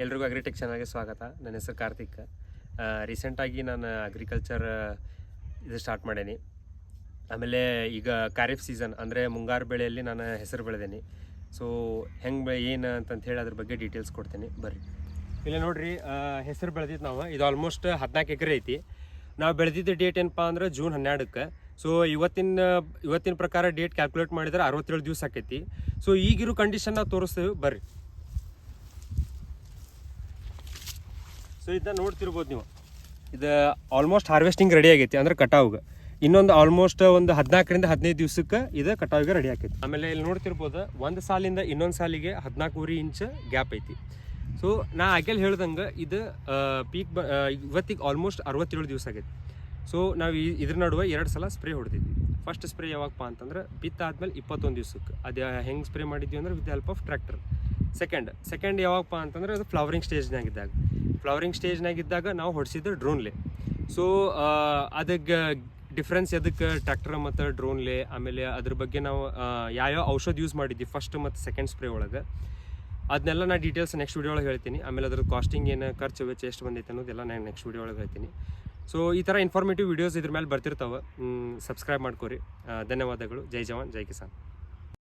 ಎಲ್ರಿಗೂ ಅಗ್ರಿಟೆಕ್ ಚಾನಲ್ಗೆ ಸ್ವಾಗತ. ನನ್ನ ಹೆಸರು ಕಾರ್ತಿಕ್. ರೀಸೆಂಟಾಗಿ ನಾನು ಅಗ್ರಿಕಲ್ಚರ್ ಇದು ಸ್ಟಾರ್ಟ್ ಮಾಡೇನಿ. ಆಮೇಲೆ ಈಗ ಖಾರಿಫ್ ಸೀಸನ್, ಅಂದರೆ ಮುಂಗಾರು ಬೆಳೆಯಲ್ಲಿ ನಾನು ಹೆಸರು ಬೆಳೆದೇನಿ. ಸೊ ಹೆಂಗೆ ಏನು ಅಂತಂತ ಹೇಳಿ ಅದ್ರ ಬಗ್ಗೆ ಡೀಟೇಲ್ಸ್ ಕೊಡ್ತೀನಿ. ಬರ್ರಿ. ಇಲ್ಲ ನೋಡ್ರಿ ಹೆಸರು ಬೆಳೆದಿದ್ದು ನಾವು. ಇದು ಆಲ್ಮೋಸ್ಟ್ ಹದಿನಾಲ್ಕು ಎಕರೆ ಐತಿ. ನಾವು ಬೆಳೆದಿದ್ದ ಡೇಟ್ ಏನಪ್ಪ ಅಂದ್ರೆ ಜೂನ್ ಹನ್ನೆರಡಕ್ಕೆ. ಸೊ ಇವತ್ತಿನ ಇವತ್ತಿನ ಪ್ರಕಾರ ಡೇಟ್ ಕ್ಯಾಲ್ಕುಲೇಟ್ ಮಾಡಿದ್ರೆ ಅರವತ್ತೇಳು ದಿವಸ ಆಕೈತಿ. ಸೊ ಈಗಿರೋ ಕಂಡೀಷನ್ ನಾವು ತೋರಿಸ್ತೇವೆ. ಬರ್ರಿ. ಸೊ ಇದನ್ನ ನೋಡ್ತಿರ್ಬೋದು ನೀವು. ಇದು ಆಲ್ಮೋಸ್ಟ್ ಹಾರ್ವೆಸ್ಟಿಂಗ್ ರೆಡಿ ಆಗೈತಿ, ಅಂದ್ರೆ ಕಟಾವ್ಗೆ. ಇನ್ನೊಂದು ಆಲ್ಮೋಸ್ಟ್ ಒಂದು ಹದಿನಾಲ್ಕರಿಂದ ಹದಿನೈದು ದಿವ್ಸಕ್ಕೆ ಇದು ಕಟಾವಿಗೆ ರೆಡಿ ಆಕೈತಿ ಆಮೇಲೆ ಇಲ್ಲಿ ನೋಡ್ತಿರ್ಬೋದು, ಒಂದು ಸಾಲಿಂದ ಇನ್ನೊಂದು ಸಾಲಿಗೆ ಹದಿನಾಲ್ಕೂವರೆ ಇಂಚ್ ಗ್ಯಾಪ್ ಐತಿ. ಸೊ ನಾ ಆಗೇಲಿ ಹೇಳ್ದಂಗೆ ಇದು ಪೀಕ್ ಬ ಇವತ್ತಿಗೆ ಆಲ್ಮೋಸ್ಟ್ ಅರವತ್ತೇಳು ದಿವಸ ಆಗೈತಿ. ಸೊ ನಾವು ಇದ್ರ ನಡುವೆ ಎರಡು ಸಲ ಸ್ಪ್ರೇ ಹೊಡೆದಿದ್ವಿ. ಫಸ್ಟ್ ಸ್ಪ್ರೇ ಯಾವಾಗಪ್ಪ ಅಂತಂದ್ರೆ ಬಿತ್ತಾದ್ಮೇಲೆ ಇಪ್ಪತ್ತೊಂದು ದಿವ್ಸಕ್ಕೆ. ಅದು ಹೆಂಗೆ ಸ್ಪ್ರೇ ಮಾಡಿದ್ವಿ ಅಂದ್ರೆ with help of tractor second second ಯಾವಾಗಪ್ಪ ಅಂತಂದ್ರೆ ಅದು ಫ್ಲವರಿಂಗ್ ಸ್ಟೇಜ್ನಾಗಿದ್ದಾಗ ಫ್ಲವರಿಂಗ್ ಸ್ಟೇಜ್ನಾಗಿದ್ದಾಗ ನಾವು ಹೊಡಿಸಿದ್ದು ಡ್ರೋನ್ಲೆ ಸೊ ಅದಕ್ಕೆ ಡಿಫ್ರೆನ್ಸ್ ಎದಕ್ಕೆ ಟ್ರ್ಯಾಕ್ಟರ್ ಮತ್ತು ಡ್ರೋನ್ಲೆ ಆಮೇಲೆ ಅದ್ರ ಬಗ್ಗೆ ನಾವು ಯಾವ್ಯಾವ ಔಷಧ ಯೂಸ್ ಮಾಡಿದ್ವಿ ಫಸ್ಟ್ ಮತ್ತು ಸೆಕೆಂಡ್ ಸ್ಪ್ರೇ ಒಳಗೆ. ಅದನ್ನೆಲ್ಲ ನಾನು ಡೀಟೇಲ್ಸ್ ನೆಕ್ಸ್ಟ್ ವೀಡಿಯೋ ಒಳಗೆ ಹೇಳ್ತೀನಿ. ಆಮೇಲೆ ಅದ್ರ ಕಾಸ್ಟಿಂಗ್ ಏನು ಖರ್ಚು ವೆಚ್ಚ ಎಷ್ಟು ಬಂದೈತೆ ಅನ್ನೋದೆಲ್ಲ ನಾನು ನೆಕ್ಸ್ಟ್ ವೀಡಿಯೋ ಒಳಗೆ ಹೇಳ್ತೀನಿ. ಸೊ ಈ ಥರ ಇನ್ಫಾರ್ಮೇಟಿವ್ ವೀಡಿಯೋಸ್ ಇದ್ರ ಮೇಲೆ ಬರ್ತಿರ್ತಾವೆ. ಸಬ್ಸ್ಕ್ರೈಬ್ ಮಾಡ್ಕೊರಿ. ಧನ್ಯವಾದಗಳು. ಜೈ ಜವಾನ್, ಜೈ ಕಿಸಾನ್.